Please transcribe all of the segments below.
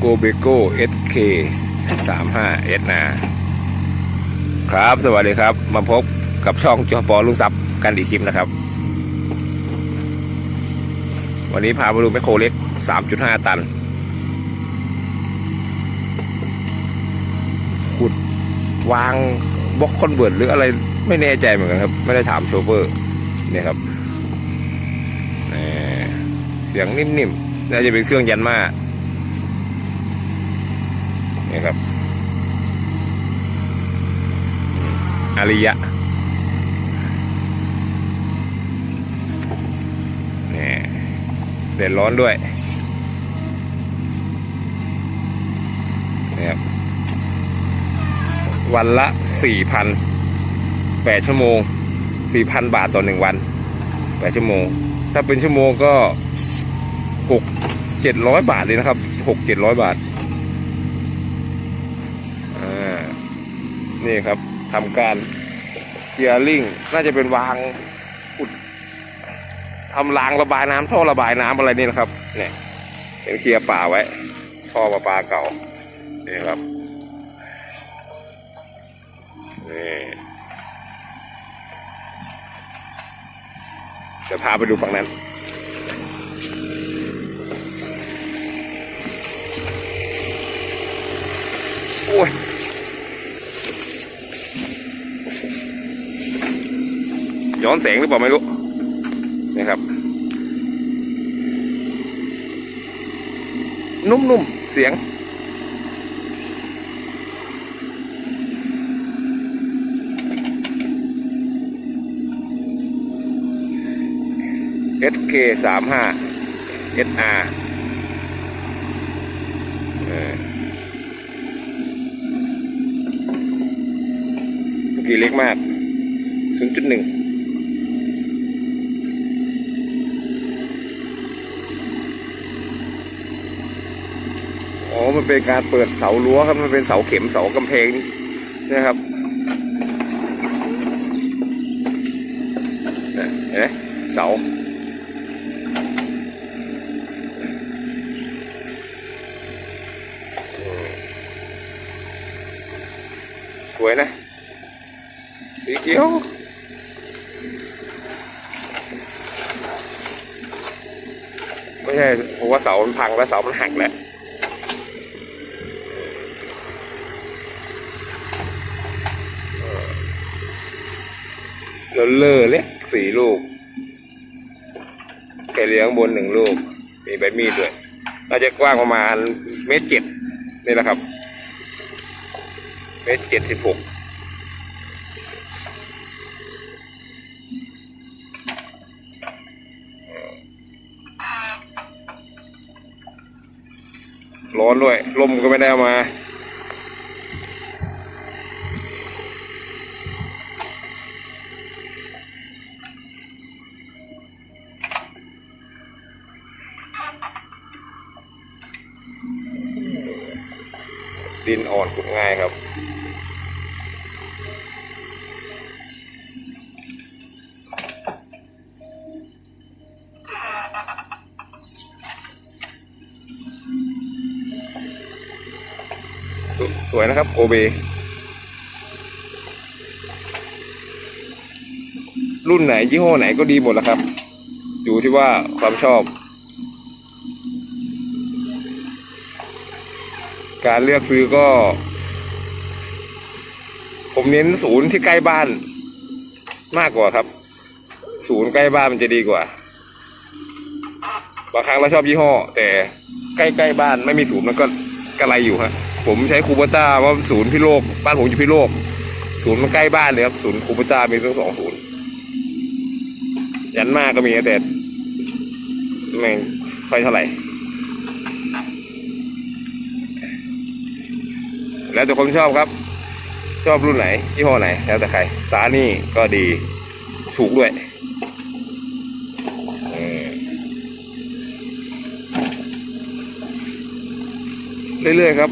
เบโก้เอสเคสามห้าเอสนาครับ สวัสดีครับ มาพบกับช่องจอปอลุงซับกันอีกคลิปนะครับ วันนี้พามาดูแมคโครเล็ก 3.5 ตัน ขุดวางบล็อกคอนเวิร์ตหรืออะไรไม่แน่ใจเหมือนกันครับ ไม่ได้ถามโชเฟอร์เนี่ยครับแหม่เสียงนิ่มๆน่าจะเป็นเครื่องยันมา นี่ครับอาริยะเนี่ยเดือดร้อนด้วยนี่ครับวันละสี่พันแปดชั่วโมงสี่พันบาทต่อหนึ่งวันแปดชั่วโมง ถ้าเป็นชั่วโมงก็หกเจ็ดร้อยบาทเลยนะครับหกเจ็ดร้อยบาทอ่า นี่ครับทำการเกียร์ลิงน่าจะเป็นวางอุดทำรางระบายน้ำท่อระบายน้ำอะไรนี่นะครับเนี่ยเป็นเคลียร์ป่าไว้ท่อประปาเก่านี่ครับนี่เดี๋ยวพาไปดูฝั่งนั้นโอ้ย ย้อนแสงหรือเปล่าไม่รู้นี่ครับ นุ่มๆ เสียง SK สามห้า SR เออเมื่อกี้เล็กมาก 0.1 อ๋อ มันเป็นการเปิดเสารั้วครับ มันเป็นเสาเข็มเสากำแพงนี่นะครับเนี่เห็นไหมเสาสวยนะ สีเขียวไม่ใช่ผมว่าเสามันพังแล้วเสามันหักแหละ ลเลอะเล็กสี่ลูกแค่เลี้ยงบนหนึ่งลูก มีใบมีดด้วยน่าจะกว้างประมาณเมตรเจ็ดนี่แหละครับ เมตรเจ็ดสิบหกร้อนด้วยลมก็ไม่ได้มา อ่อนขุดง่ายครับสวยนะครับโอเบรุ่นไหนยี่ห้อไหนก็ดีหมดแหละครับ อยู่ที่ว่าความชอบ การเลือกซื้อก็ ผมเน้นศูนย์ที่ใกล้บ้าน มากกว่าครับ ศูนย์ใกล้บ้านมันจะดีกว่า บางครั้งเราชอบยี่ห้อ แต่ใกล้ๆบ้านไม่มีศูนย์มันก็กระไรอยู่ฮะผมใช้คูปต้าว่าศูนย์พิโลกบ้านผมอยู่พิโลกศูนย์มันใกล้บ้านเลยครับศูนย์คูปต้ามีทั้งสองศูนย์ยันมากก็มีแต่แม่ค่อยเท่าไหร่ แล้วแต่คนชอบครับ ชอบรุ่นไหนยี่ห้อไหน แล้วแต่ใคร สานี่ก็ดี ถูกด้วยเออเรื่อยๆครับ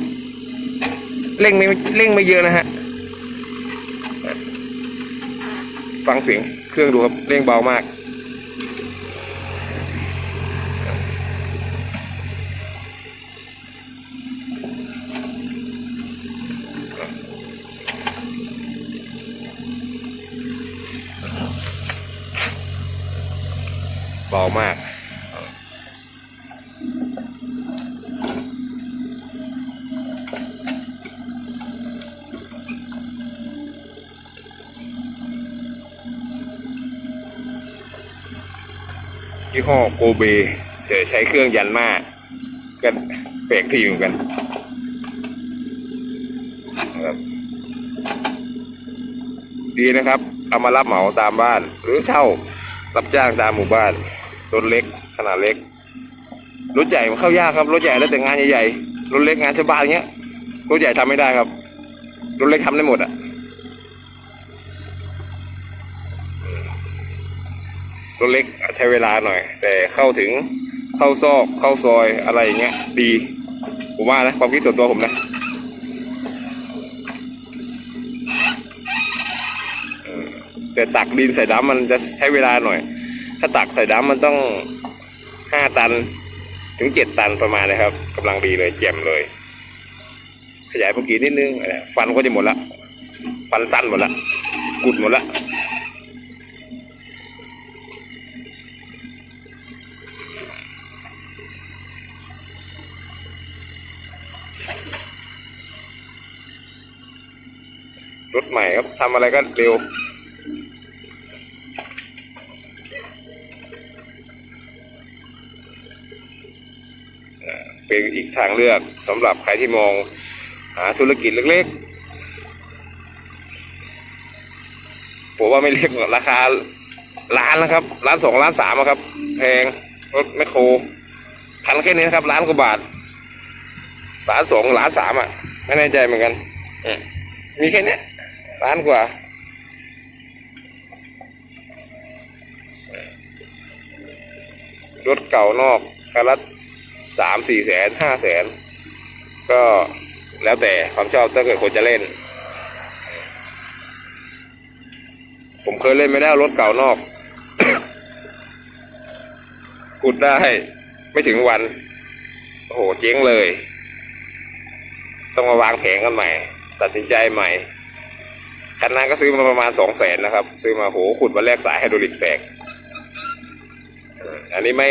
เร่งไม่เร่งไม่เยอะนะฮะฟังเสียงเครื่องดูครับเร่งเบามาก เบามาก ยี่ห้อโกเบจะใช้เครื่องยันมากก็แปลกทีเหมือนกันนะครับดีนะครับ เอามารับเหมาตามบ้าน หรือเช่ารับจ้างตามหมู่บ้าน รถเล็กขนาดเล็ก รถใหญ่มันเข้ายากครับ รถใหญ่แล้วแต่งานใหญ่ๆ รถเล็กงานชาวบ้านเงี้ย รถใหญ่ทำไม่ได้ครับ รถเล็กทำได้หมดอะรถเล็กใช้เวลาหน่อย แต่เข้าถึงเข้าซอกเข้าซอยอะไรอย่างเงี้ย ดี ผมว่านะความคิดส่วนตัวผมนะแต่ตักดินใส่ดำมันจะใช้เวลาหน่อย ถ้าตักใส่ดำมันต้องห้าตัน ถึงเจ็ดตันประมาณนะครับกำลังดีเลยแจ่มเลย ขยายเมื่อกี้นิดนึงฟันก็จะหมดละฟันสั้นหมดละกุดหมดละรถใหม่ครับทำอะไรก็เร็ว เป็นอีกทางเลือกสำหรับใครที่มองหาธุรกิจเล็กๆ ผมว่าไม่เรียกราคาล้านนะครับล้านสองล้านสามครับ แพงรถแมคโครพันแค่นี้นะครับล้านกว่าบาทล้านสองล้านสามอะ ไม่แน่ใจเหมือนกันมีแค่นี้ล้านกว่ารถเก่านอกคันละ สามสี่แสนห้าแสนก็แล้วแต่ความชอบถ้าเกิดคนจะเล่น ผมเคยเล่นไม่ได้รถเก่านอกกุดได้ไม่ถึงวัน โอ้โหเจ๊งเลย ต้องมาวางแผงกันใหม่ ตัดสินใจใหม่คันนั้นก็ซื้อมาประมาณสองแสนนะครับ ซื้อมาโหขุดวันแรกสายไฮดรอลิกแตกอันนี้ไม่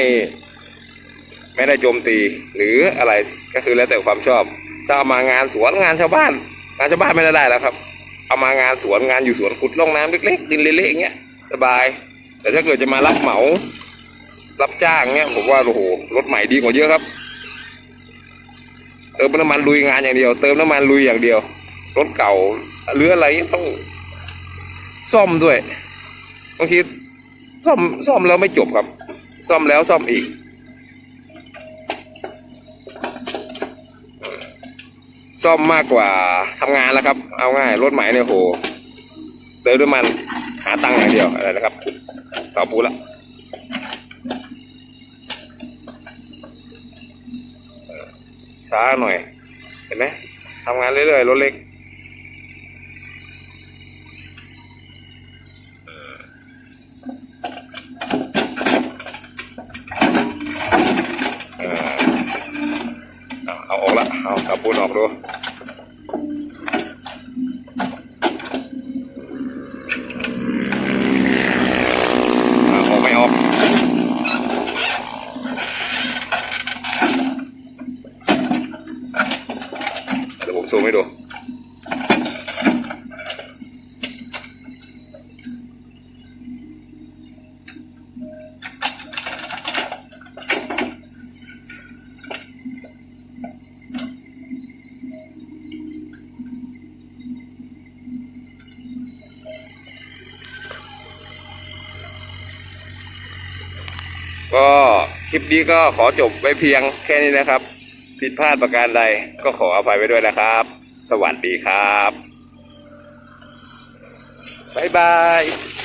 ไม่ได้โจมตีหรืออะไรก็คือแล้วแต่ความชอบ ถ้าเอามางานสวนงานชาวบ้าน งานชาวบ้านไม่ได้ได้แล้วครับ เอามางานสวนงานอยู่สวนขุดร่องน้ำเล็กๆดินเละๆอย่างเงี้ยสบาย แต่ถ้าเกิดจะมารับเหมา รับจ้างเงี้ยผมว่าโอ้โหรถใหม่ดีกว่าเยอะครับ เติมน้ำมันลุยงานอย่างเดียว เติมน้ำมันลุยอย่างเดียว รถเก่าหรืออะไรต้องซ่อมด้วยบางทีซ่อมซ่อมแล้วไม่จบครับ ซ่อมแล้วซ่อมอีก ซ่อมมากกว่าทำงานแล้วครับ เอาง่ายรถใหม่เนี่ยโหเติมน้ำมันหาตังค์อย่างเดียวอะไรนะครับเสาปูละเออช้าหน่อย เห็นไหมทำงานเรื่อยๆรถเล็ก เออเอาเอาออกละเอาเสาปูนออกดู อะออกไม่ออกเดี๋ยวผมซูมให้ดู ก็คลิปนี้ก็ขอจบไว้เพียงแค่นี้นะครับ ผิดพลาดประการใดก็ขออภัยไว้ด้วยนะครับ สวัสดีครับ บ๊ายบาย